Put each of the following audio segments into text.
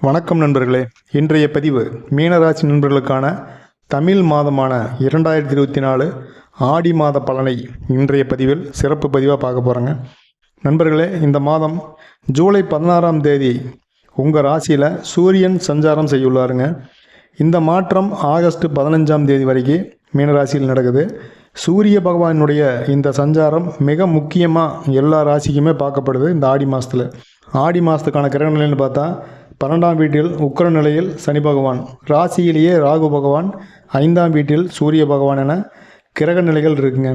வணக்கம் நண்பர்களே. இன்றைய பதிவு மீனராசி நண்பர்களுக்கான தமிழ் மாதமான இரண்டாயிரத்தி இருபத்தி நாலு ஆடி மாத பலனை இன்றைய பதிவில் சிறப்பு பதிவாக பார்க்க போகிறேங்க நண்பர்களே இந்த மாதம் ஜூலை பதினாறாம் தேதி உங்கள் ராசியில் சூரியன் சஞ்சாரம் செய்யுள்ளாருங்க. இந்த மாற்றம் ஆகஸ்ட் பதினஞ்சாம் தேதி வரைக்கும் மீனராசியில் நடக்குது. சூரிய பகவானுடைய இந்த சஞ்சாரம் மிக முக்கியமாக எல்லா ராசிக்குமே பார்க்கப்படுது இந்த ஆடி மாதத்தில் ஆடி மாதத்துக்கான கிரக பார்த்தா பன்னெண்டாம் வீட்டில் உக்கர நிலையில் சனி பகவான். ராசியிலேயே ராகு பகவான் ஐந்தாம் வீட்டில் சூரிய பகவான் என கிரக நிலைகள் இருக்குங்க.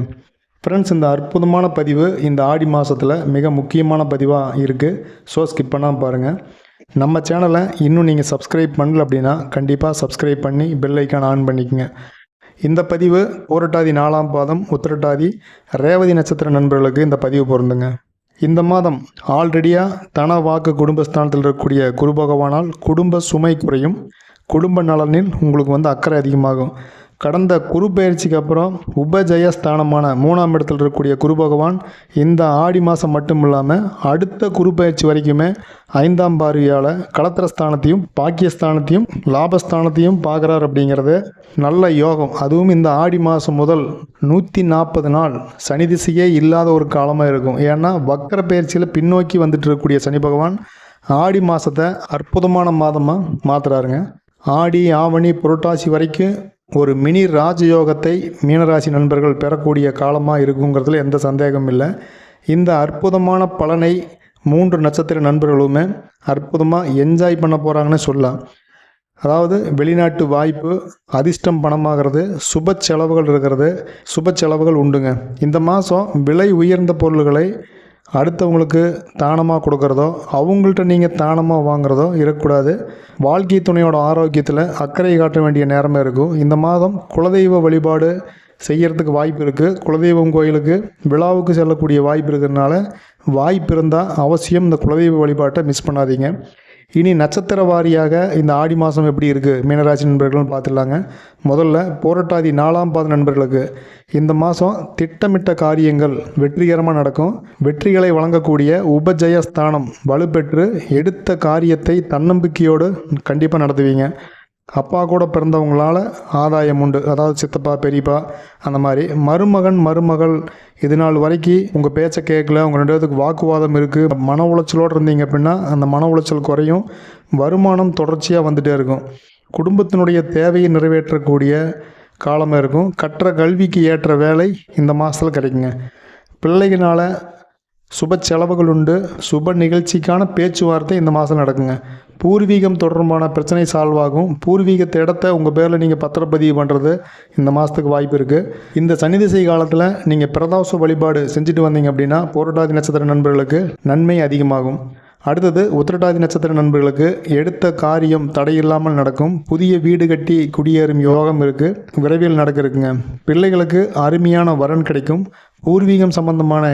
ஃப்ரெண்ட்ஸ் இந்த அற்புதமான பதிவு இந்த ஆடி மாதத்தில் மிக முக்கியமான பதிவாக இருக்குது ஸோ ஸ்கிப் பண்ணாமல் பாருங்கள் நம்ம சேனலை இன்னும் நீங்கள் சப்ஸ்கிரைப் பண்ணல அப்படின்னா கண்டிப்பாக சப்ஸ்கிரைப் பண்ணி பெல் ஐக்கான் ஆன் பண்ணிக்கோங்க. இந்த பதிவு போரட்டாதி நாலாம் பாதம் உத்திரட்டாதி ரேவதி நட்சத்திர நண்பர்களுக்கு இந்த பதிவு பொருந்துங்க. இந்த மாதம் ஆல்ரெடியாக தன வாக்கு குடும்பஸ்தானத்தில் இருக்கக்கூடிய குரு பகவானால் குடும்ப சுமை குறையும். குடும்ப நலனில் உங்களுக்கு வந்து அக்கறை அதிகமாகும். கடந்த குரு பயிற்சிக்கு அப்புறம் உபஜய ஸ்தானமான மூணாம் இடத்தில் இருக்கக்கூடிய குரு பகவான் இந்த ஆடி மாதம் மட்டும் இல்லாமல் அடுத்த குரு பயிற்சி வரைக்குமே ஐந்தாம் பார்வையால் களத்திரஸ்தானத்தையும் பாக்கியஸ்தானத்தையும் லாபஸ்தானத்தையும் பார்க்குறார் அப்படிங்கிறது நல்ல யோகம். அதுவும் இந்த ஆடி மாதம் முதல் நூற்றி நாற்பது நாள் சனி திசையே இல்லாத ஒரு காலமாக இருக்கும். ஏன்னா வக்கர பயிற்சியில் பின்னோக்கி வந்துட்டு இருக்கக்கூடிய சனி பகவான் ஆடி மாதத்தை அற்புதமான மாதமாக மாற்றுறாருங்க ஆடி ஆவணி புரட்டாசி வரைக்கும் ஒரு மினி ராஜயோகத்தை மீனராசி நண்பர்கள் பெறக்கூடிய காலமாக இருக்குங்கிறதுல எந்த சந்தேகமும் இல்லை. இந்த அற்புதமான பலனை மூன்று நட்சத்திர நண்பர்களுமே அற்புதமாக என்ஜாய் பண்ண போகிறாங்கன்னு சொல்லலாம். அதாவது வெளிநாட்டு வாய்ப்பு அதிர்ஷ்டம் பணமாகிறது சுப செலவுகள் இருக்கிறது சுப செலவுகள் உண்டுங்க. இந்த மாதம் விலை உயர்ந்த பொருள்களை அடுத்தவங்களுக்கு தானமாக கொடுக்குறதோ அவங்கள்ட்ட நீங்கள் தானமாக வாங்குறதோ இருக்கக்கூடாது. வாழ்க்கை துணையோட ஆரோக்கியத்தில் அக்கறை காட்ட வேண்டிய நேரமே இருக்கும் இந்த மாதம் குலதெய்வ வழிபாடு செய்கிறதுக்கு வாய்ப்பு இருக்குது குலதெய்வம் கோயிலுக்கு விழாவுக்கு செல்லக்கூடிய வாய்ப்பு இருக்கிறதுனால வாய்ப்பு இருந்தால் அவசியம் இந்த குலதெய்வ வழிபாட்டை மிஸ் பண்ணாதீங்க. இனி நட்சத்திர வாரியாக இந்த ஆடி மாதம் எப்படி இருக்குது மீனராசி நண்பர்கள்னு பார்த்துடலாங்க. முதல்ல போராட்டாதி நாலாம் பாத நண்பர்களுக்கு இந்த மாதம் திட்டமிட்ட காரியங்கள் வெற்றிகரமாக நடக்கும். வெற்றிகளை வழங்கக்கூடிய உபஜய ஸ்தானம் வலுப்பெற்று எடுத்த காரியத்தை தன்னம்பிக்கையோடு கண்டிப்பாக நடத்துவீங்க. அப்பா கூட பிறந்தவங்களால ஆதாயம் உண்டு. அதாவது சித்தப்பா பெரியப்பா அந்த மாதிரி. மருமகன் மருமகள் இது நாள் வரைக்கும் உங்கள் பேச்சை கேட்கல. உங்கள் ரெண்டு பேத்துக்கு வாக்குவாதம் இருக்குது மன உளைச்சலோடு இருந்தீங்க அப்படின்னா அந்த மன உளைச்சல் குறையும். வருமானம் தொடர்ச்சியாக வந்துகிட்டே இருக்கும். குடும்பத்தினுடைய தேவையை நிறைவேற்றக்கூடிய காலமாக இருக்கும். கற்ற கல்விக்கு ஏற்ற வேலை இந்த மாதத்தில் கிடைக்குங்க. பிள்ளைகளால் சுப செலவுகள் உண்டு சுப நிகழ்ச்சிக்கான பேச்சுவார்த்தை இந்த மாதம் நடக்குங்க. பூர்வீகம் தொடர்பான பிரச்சனை சால்வ் ஆகும் பூர்வீகத்தை இடத்த உங்கள் பேரில் நீங்கள் பத்திரப்பதிவு பண்ணுறது இந்த மாதத்துக்கு வாய்ப்பு இருக்குது இந்த சனி திசை காலத்தில் நீங்கள் பிரதோஷ வழிபாடு செஞ்சுட்டு வந்தீங்க அப்படின்னா போராட்டாதி நட்சத்திர நண்பர்களுக்கு நன்மை அதிகமாகும். அடுத்தது உத்திரட்டாதி நட்சத்திர நண்பர்களுக்கு எடுத்த காரியம் தடையில்லாமல் நடக்கும். புதிய வீடு கட்டி குடியேறும் யோகம் இருக்குது விரைவில் நடக்க இருக்குங்க பிள்ளைகளுக்கு அருமையான வரன் கிடைக்கும். பூர்வீகம் சம்பந்தமான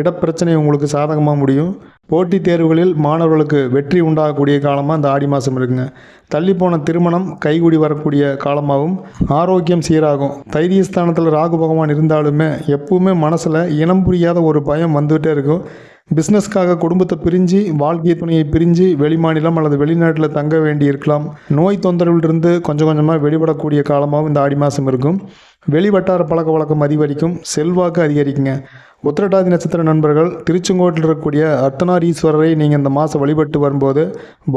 இடப்பிரச்சனை உங்களுக்கு சாதகமாக முடியும். போட்டித் தேர்வுகளில் மாணவர்களுக்கு வெற்றி உண்டாகக்கூடிய காலமாக இந்த ஆடி மாதம் இருக்குங்க. தள்ளிப்போன திருமணம் கைகூடி வரக்கூடிய காலமாகவும் ஆரோக்கியம் சீராகும். தைரியஸ்தானத்தில் ராகு பகவான் இருந்தாலுமே எப்பவுமே மனசில் இனம் புரியாத ஒரு பயம் வந்துகிட்டே இருக்கும். பிஸ்னஸ்க்காக குடும்பத்தை பிரிஞ்சு வாழ்க்கை துணையை பிரிஞ்சு வெளிமாநிலம் அல்லது வெளிநாட்டில் தங்க வேண்டி இருக்கலாம் நோய் தொந்தரவிலிருந்து கொஞ்சம் கொஞ்சமாக வெளிப்படக்கூடிய காலமாகவும் இந்த ஆடி மாதம் இருக்கும். வெளிவட்டார பழக்க வழக்கம் அதிகரிக்கும். செல்வாக்கு அதிகரிக்குங்க. உத்திரட்டாதி நட்சத்திர நண்பர்கள் திருச்செங்கோட்டில் இருக்கக்கூடிய அர்த்தநாரீஸ்வரரை நீங்கள் இந்த மாதம் வழிபட்டு வரும்போது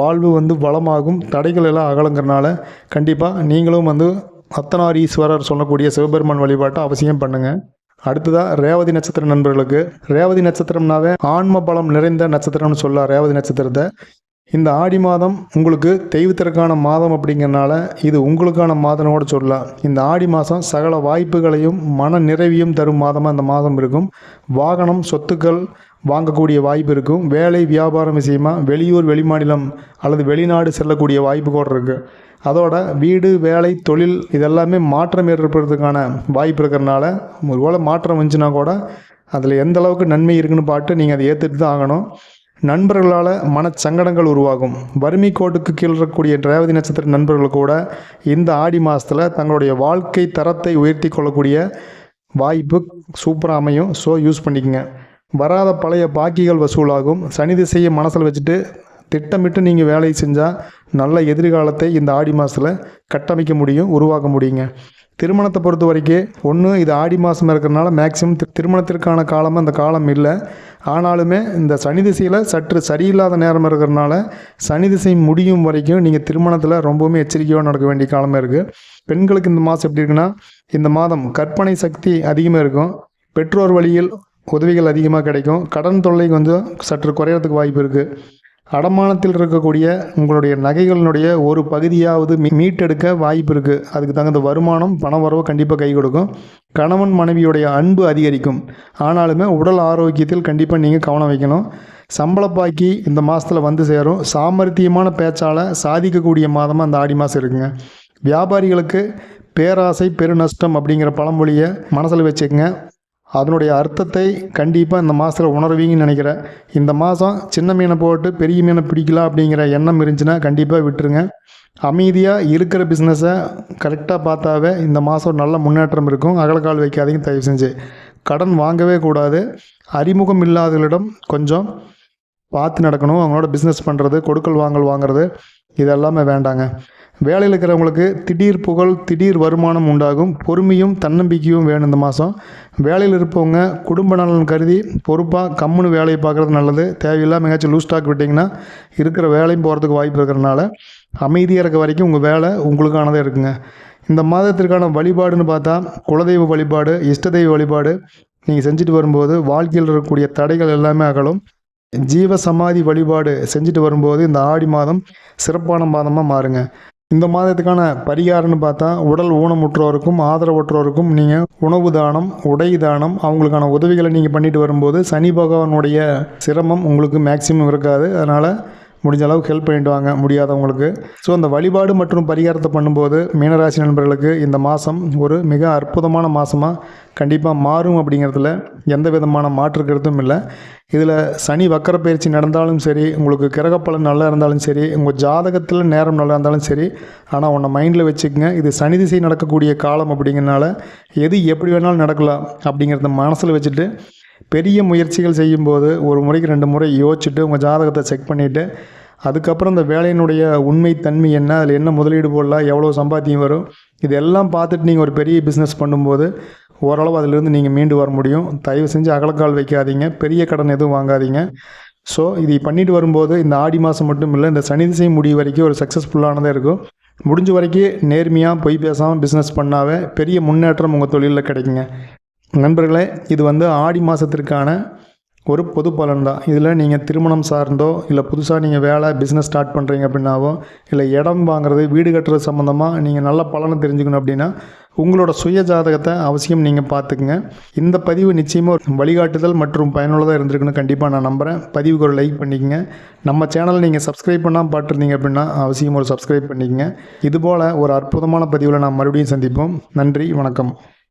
வாழ்வு வந்து வளமாகும். தடைகள் எல்லாம் அகலங்கிறனால கண்டிப்பாக நீங்களும் வந்து அர்த்தநாரீஸ்வரர் சொல்லக்கூடிய சிவபெருமான் வழிபாட்டை அவசியம் பண்ணுங்கள் அடுத்ததாக ரேவதி நட்சத்திர நண்பர்களுக்கு. ரேவதி நட்சத்திரம்னாவே ஆன்ம பலம் நிறைந்த நட்சத்திரம்னு சொல்லலாம். ரேவதி நட்சத்திரத்தை. இந்த ஆடி மாதம் உங்களுக்கு தெய்வத்திற்கான மாதம் அப்படிங்கிறனால இது உங்களுக்கான மாதனோடு சொல்லலாம். இந்த ஆடி மாதம் சகல வாய்ப்புகளையும் மன நிறைவையும் தரும் மாதமாக இந்த மாதம் இருக்கும். வாகனம் சொத்துக்கள் வாங்கக்கூடிய வாய்ப்பு இருக்கும். வேலை வியாபாரம் விஷயமா வெளியூர் வெளிமாநிலம் அல்லது வெளிநாடு செல்லக்கூடிய வாய்ப்பு கூட இருக்குது அதோட வீடு வேலை தொழில் இதெல்லாமே மாற்றம் ஏற்படுறதுக்கான வாய்ப்பு இருக்கிறனால ஒருவேளை மாற்றம் வந்துச்சுன்னா கூட அதில் எந்த அளவுக்கு நன்மை இருக்குன்னு பார்த்து நீங்கள் அதை ஏற்றுட்டு தான் ஆகணும். நண்பர்களால் மனச்சங்கடங்கள் உருவாகும். வறுமை கோட்டுக்கு கீழ் இருக்கக்கூடிய ரேவதி நட்சத்திர நண்பர்கள் கூட இந்த ஆடி மாதத்தில் தங்களுடைய வாழ்க்கை தரத்தை உயர்த்தி கொள்ளக்கூடிய வாய்ப்பு சூப்பராக அமையும். ஸோ யூஸ் பண்ணிக்கங்க. வராத பழைய பாக்கிகள் வசூலாகும். சனி திசையை மனசில் வச்சுட்டு திட்டமிட்டு நீங்கள் வேலையை செஞ்சால் நல்ல எதிர்காலத்தை இந்த ஆடி மாதத்தில் கட்டமைக்க முடியும் உருவாக்க முடியுங்க. திருமணத்தை பொறுத்த வரைக்கும் ஒன்று இது ஆடி மாதம் இருக்கிறனால மேக்ஸிமம் திருமணத்திற்கான காலம் அந்த காலம் இல்லை. ஆனாலுமே இந்த சனி திசையில் சற்று சரியில்லாத நேரம் இருக்கிறனால சனி திசை முடியும் வரைக்கும் நீங்கள் திருமணத்தில் ரொம்பவுமே எச்சரிக்கையாக நடக்க வேண்டிய காலமாக இருக்குது பெண்களுக்கு இந்த மாதம் எப்படி இருக்குன்னா இந்த மாதம் கற்பனை சக்தி அதிகமாக இருக்கும். பெற்றோர் வழியில் உதவிகள் அதிகமாக கிடைக்கும். கடன் தொல்லை கொஞ்சம் சற்று குறையறதுக்கு வாய்ப்பு இருக்குது அடமானத்தில் இருக்கக்கூடிய உங்களுடைய நகைகளினுடைய ஒரு பகுதியாவது மீ- மீட்டெடுக்க வாய்ப்பு இருக்குது அதுக்கு தகுந்த வருமானம் பண வரவு கண்டிப்பாக கை கொடுக்கும். கணவன் மனைவியுடைய அன்பு அதிகரிக்கும். ஆனாலுமே உடல் ஆரோக்கியத்தில் கண்டிப்பாக நீங்கள் கவனம் வைக்கணும். சம்பளப்பாக்கி இந்த மாதத்தில் வந்து சேரும். சாமர்த்தியமான பேச்சால் சாதிக்கக்கூடிய மாதமாக அந்த ஆடி மாதம் இருக்குங்க. வியாபாரிகளுக்கு பேராசை பெருநஷ்டம் அப்படிங்கிற பழமொழியை மனசில் வச்சுக்கங்க. அதனுடைய அர்த்தத்தை கண்டிப்பாக இந்த மாதத்தில் உணர்வீங்கன்னு நினைக்கிறேன். இந்த மாதம் சின்ன மீனை போட்டு பெரிய மீனை பிடிக்கலாம் அப்படிங்கிற எண்ணம் இருந்துச்சுன்னா கண்டிப்பாக விட்டுருங்க. அமைதியாக இருக்கிற பிஸ்னஸை கரெக்டாக பார்த்தாவே இந்த மாதம் நல்ல முன்னேற்றம் இருக்கும். அகலக்கால் வைக்காதீங்க தயவு செஞ்சு. கடன் வாங்கவே கூடாது. அறிமுகம் இல்லாதவர்களிடம் கொஞ்சம் பார்த்து நடக்கணும். அவங்களோட பிஸ்னஸ் பண்ணுறது கொடுக்கல் வாங்கல் வாங்குறது இதெல்லாமே வேண்டாங்க. வேலையில் இருக்கிறவங்களுக்கு திடீர் புகழ் திடீர் வருமானம் உண்டாகும். பொறுமையும் தன்னம்பிக்கையும் வேணும் இந்த மாதம் வேலையில் இருப்பவங்க குடும்ப நலன் கருதி பொறுப்பாக கம்முன்னு வேலையை பார்க்குறது நல்லது. தேவையில்லாமல் எங்கேயாச்சும் லூஸ் ஸ்டாக் விட்டிங்கன்னா இருக்கிற வேலையும் போகிறதுக்கு வாய்ப்பு இருக்கிறனால அமைதியாக இருக்க வரைக்கும் உங்கள் வேலை உங்களுக்கானதே இருக்குங்க. இந்த மாதத்திற்கான வழிபாடுன்னு பார்த்தா குலதெய்வ வழிபாடு இஷ்ட தெய்வ வழிபாடு நீங்கள் செஞ்சுட்டு வரும்போது வாழ்க்கையில் இருக்கக்கூடிய தடைகள் எல்லாமே அகலும். ஜீவ சமாதி வழிபாடு செஞ்சுட்டு வரும்போது இந்த ஆடி மாதம் சிறப்பான மாதமாக மாறுங்க. இந்த மாதத்துக்கான பரிகாரம்னு பார்த்தா உடல் ஊனமுற்றோருக்கும் ஆதரவற்றோருக்கும் நீங்கள் உணவு தானம் உடை தானம் அவங்களுக்கான உதவிகளை நீங்கள் பண்ணிட்டு வரும்போது சனி பகவானுடைய சிரமம் உங்களுக்கு மேக்சிமம் இருக்காது. அதனால் முடிஞ்ச அளவுக்கு ஹெல்ப் பண்ணிட்டு வாங்க முடியாதவங்களுக்கு. ஸோ அந்த வழிபாடு மற்றும் பரிகாரத்தை பண்ணும்போது மீனராசி நண்பர்களுக்கு இந்த மாதம் ஒரு மிக அற்புதமான மாதமாக கண்டிப்பாக மாறும் அப்படிங்கிறதுல எந்த விதமான மாற்று கருத்தும் இல்லை. இதில் சனி வக்கர பயிற்சி நடந்தாலும் சரி உங்களுக்கு கிரகப்பலன் நல்லா இருந்தாலும் சரி உங்கள் ஜாதகத்தில் நேரம் நல்லா இருந்தாலும் சரி ஆனால் உன்னை மைண்டில் வச்சுக்கோங்க இது சனி திசை நடக்கக்கூடிய காலம் அப்படிங்கிறனால எது எப்படி வேணாலும் நடக்கலாம் அப்படிங்கிறத மனசில் வச்சுட்டு பெரிய முயற்சிகள் செய்யும்போது ஒரு முறைக்கு ரெண்டு முறை யோசிச்சுட்டு உங்கள் ஜாதகத்தை செக் பண்ணிவிட்டு அதுக்கப்புறம் இந்த வேலையினுடைய உண்மை தன்மை என்ன அதில் என்ன முதலீடு போடலாம் எவ்வளோ சம்பாத்தியம் வரும் இதெல்லாம் பார்த்துட்டு நீங்கள் ஒரு பெரிய பிஸ்னஸ் பண்ணும்போது ஓரளவு அதிலிருந்து நீங்கள் மீண்டு வர முடியும். தயவு செஞ்சு அகலக்கால் வைக்காதீங்க பெரிய கடன் எதுவும் வாங்காதீங்க. ஸோ இதை பண்ணிட்டு வரும்போது இந்த ஆடி மாதம் மட்டும் இல்லை இந்த சனி திசை முடிவு வரைக்கும் ஒரு சக்ஸஸ்ஃபுல்லானதாக இருக்கும். முடிஞ்ச வரைக்கும் நேர்மையாக பொய் பேசாமல் பிஸ்னஸ் பண்ணாவே பெரிய முன்னேற்றம் உங்கள் தொழிலில் கிடைக்குங்க. நண்பர்களே இது வந்து ஆடி மாதத்திற்கான ஒரு பொது பலன் தான் இதில் நீங்கள் திருமணம் சார்ந்தோ இல்லை புதுசாக நீங்கள் வேலை பிஸ்னஸ் ஸ்டார்ட் பண்ணுறீங்க அப்படின்னாவோ இல்லை இடம் வாங்குறது வீடு கட்டுறது சம்மந்தமாக நீங்கள் நல்ல பலனை தெரிஞ்சுக்கணும் அப்படின்னா உங்களோட சுய ஜாதகத்தை அவசியம் நீங்கள் பார்த்துக்குங்க. இந்த பதிவு நிச்சயமாக ஒரு வழிகாட்டுதல் மற்றும் பயனுள்ளதாக இருந்திருக்குன்னு கண்டிப்பாக நான் நம்புகிறேன் பதிவுக்கு ஒரு லைக் பண்ணிக்கங்க. நம்ம சேனலை நீங்கள் சப்ஸ்கிரைப் பண்ணால் பார்த்துருந்தீங்க அப்படின்னா அவசியம் ஒரு சப்ஸ்கிரைப் பண்ணிக்கங்க. இதுபோல் ஒரு அற்புதமான பதிவில் நான் மறுபடியும் சந்திப்போம். நன்றி வணக்கம்.